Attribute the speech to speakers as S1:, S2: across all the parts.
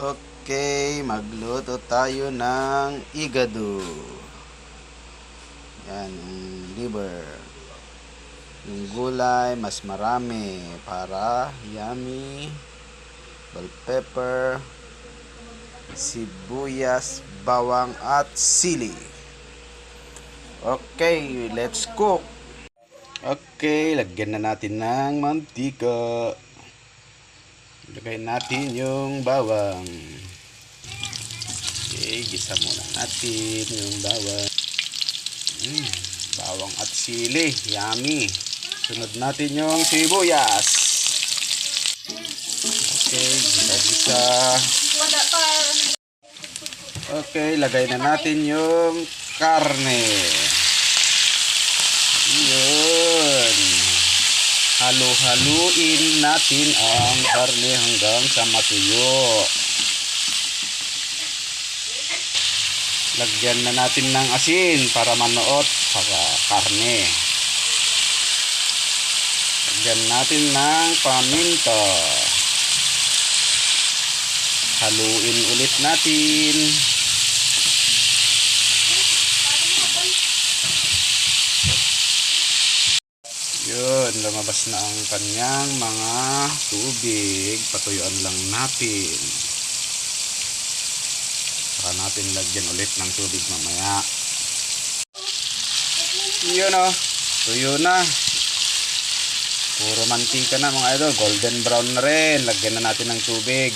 S1: Okay, magluto tayo ng igado. Yan, yung liver. Yung gulay, mas marami para yummy. Bell pepper, sibuyas, bawang at sili. Okay, let's cook. Okay, lagyan na natin ng mantika. Ilagay natin yung bawang. Okay, gisa muna natin yung bawang. Mm, bawang at sili. Yummy. Sunod natin yung sibuyas. Okay, gisa-gisa. Okay, lagay na natin yung karne. Yun. Halo-haluin natin ang karne hanggang sa matuyo. Lagyan na natin ng asin para manuot sa karne. Lagyan natin ng paminta. Haluin ulit natin. Yun, lumabas na ang kanyang mga tubig. Patuyuan lang natin. Saka natin lagyan ulit ng tubig mamaya. Yun o, tuyo na. Puro mantika na mga idol. Golden brown na rin. Lagyan na natin ng tubig.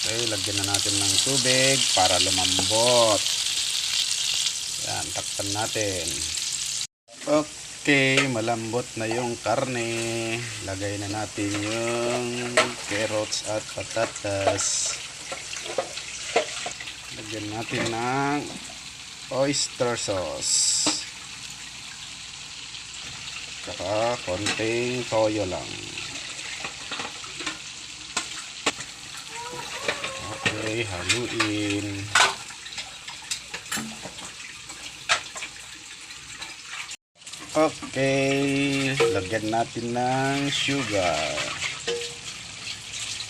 S1: Okay, lagyan na natin ng tubig para lumambot. Yan, takpan natin. Okay, malambot na yung karne. Lagay na natin yung carrots at patatas. Lagyan natin ng oyster sauce. Saka konting toyo lang. Okay, haluin. Okay, lagyan natin ng sugar.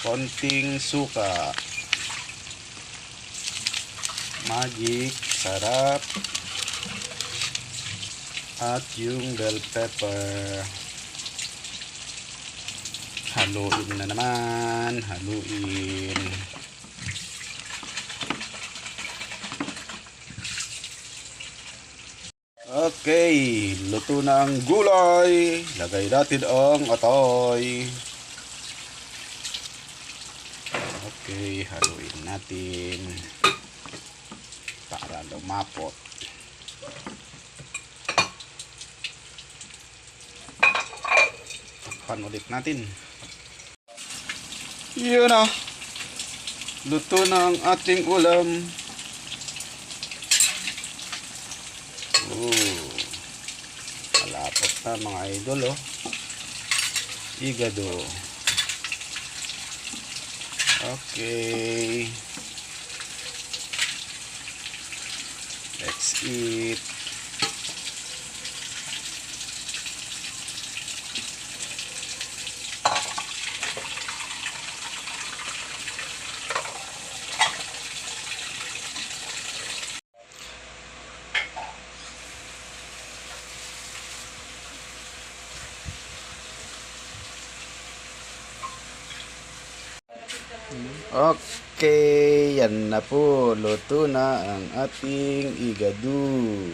S1: Konting suka. Magic, sarap. At yung bell pepper. Haluin na naman, haluin. Okay, luto na ang gulay. Lagay natin ang atoy. Okay, haluin natin para lumapot. Takpan ulit natin. Yun na. Luto na ang ating ulam. Oh. Malapot na mga idol oh. Igado. Okay. Let's eat. Okay, yan na po. Luto na ang ating igadu.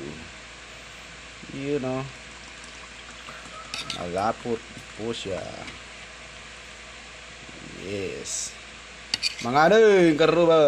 S1: Yun o. Malapot po siya. Yes. Mga ano yung karuba?